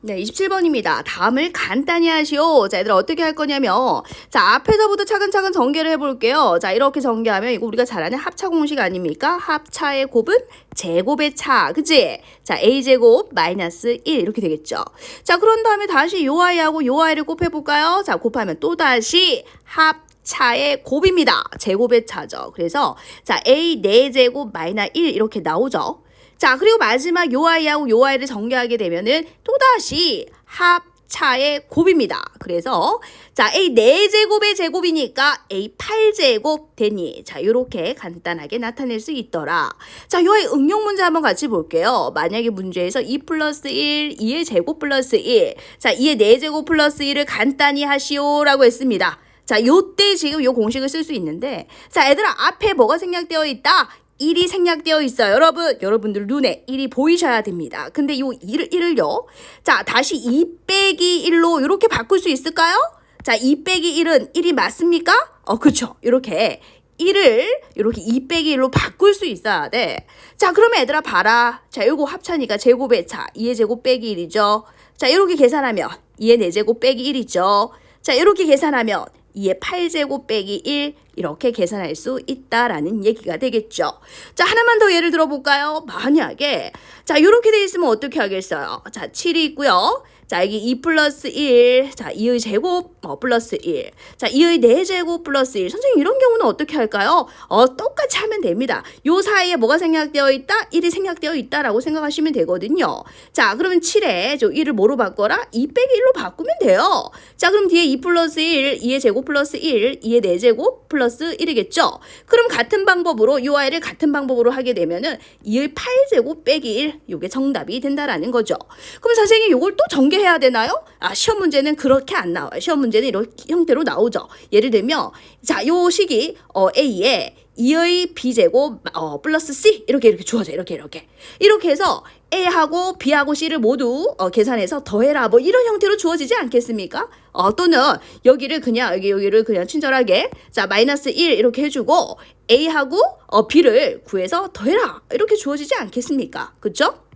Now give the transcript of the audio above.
네, 27번입니다. 다음을 간단히 하시오. 자, 얘들아, 어떻게 할 거냐면, 자, 앞에서부터 차근차근 전개를 해볼게요. 자, 이렇게 전개하면, 이거 우리가 잘 아는 합차 공식 아닙니까? 합차의 곱은 제곱의 차. 그치? 자, a제곱 마이너스 1. 이렇게 되겠죠. 자, 그런 다음에 다시 요 아이하고 요 아이를 곱해볼까요? 자, 곱하면 또다시 합, 차의 곱입니다. 제곱의 차죠. 그래서 자 a 4제곱 마이너 1 이렇게 나오죠. 자 그리고 마지막 요 아이하고 요 아이를 전개하게 되면은 또다시 합차의 곱입니다. 그래서 자 a 4제곱의 제곱이니까 a 8제곱 되니 자 요렇게 간단하게 나타낼 수 있더라. 자요 아이 응용 문제 한번 같이 볼게요. 만약에 문제에서 2 플러스 1, 2의 제곱 플러스 1, 자 2의 4제곱 플러스 1을 간단히 하시오라고 했습니다. 자, 요때 지금 요 공식을 쓸 수 있는데, 자, 얘들아, 앞에 뭐가 생략되어 있다? 1이 생략되어 있어요. 여러분, 여러분들 눈에 1이 보이셔야 됩니다. 근데 요 1을, 1을요, 자, 다시 2 빼기 1로 이렇게 바꿀 수 있을까요? 자, 2 빼기 1은 1이 맞습니까? 어, 그쵸. 이렇게 1을 이렇게 2 빼기 1로 바꿀 수 있어야 돼. 자, 그러면 얘들아 봐라. 자, 요거 합차니까 제곱의 차. 2의 제곱 빼기 1이죠. 자, 이렇게 계산하면 2의 4제곱 빼기 1이죠. 자, 이렇게 계산하면 2의 8제곱 빼기 1 이렇게 계산할 수 있다라는 얘기가 되겠죠. 자, 하나만 더 예를 들어볼까요? 만약에 자, 이렇게 돼 있으면 어떻게 하겠어요? 자, 7이 있고요. 자, 여기 2 플러스 1. 자, 2의 제곱 어, 플러스 1. 자, 2의 4제곱 플러스 1. 선생님 이런 경우는 어떻게 할까요? 어, 똑같이 하면 됩니다. 요 사이에 뭐가 생략되어 있다? 1이 생략되어 있다라고 생각하시면 되거든요. 자, 그러면 7에 저 1을 뭐로 바꿔라? 2 빼기 1로 바꾸면 돼요. 자, 그럼 뒤에 2 플러스 1, 2의 제곱 플러스 1, 2의 4제곱 플러스 1이겠죠? 그럼 같은 방법으로 요 아이를 같은 방법으로 하게 되면은 2의 8제곱 빼기 1, 요게 정답이 된다라는 거죠. 그럼 선생님 요걸 또 전개해야 되나요? 아, 시험 문제는 그렇게 안 나와요. 시험 문제는 이런 형태로 나오죠. 예를 들면 자, 요 식이 어, A에 2의 b제곱 어, 플러스 c 이렇게 이렇게 주어져 이렇게 이렇게 이렇게 해서 a하고 b하고 c를 모두 어, 계산해서 더해라 뭐 이런 형태로 주어지지 않겠습니까? 어, 또는 여기를 그냥 여기 여기를 그냥 친절하게 자 마이너스 1 이렇게 해주고 a하고 어, b를 구해서 더해라 이렇게 주어지지 않겠습니까? 그쵸?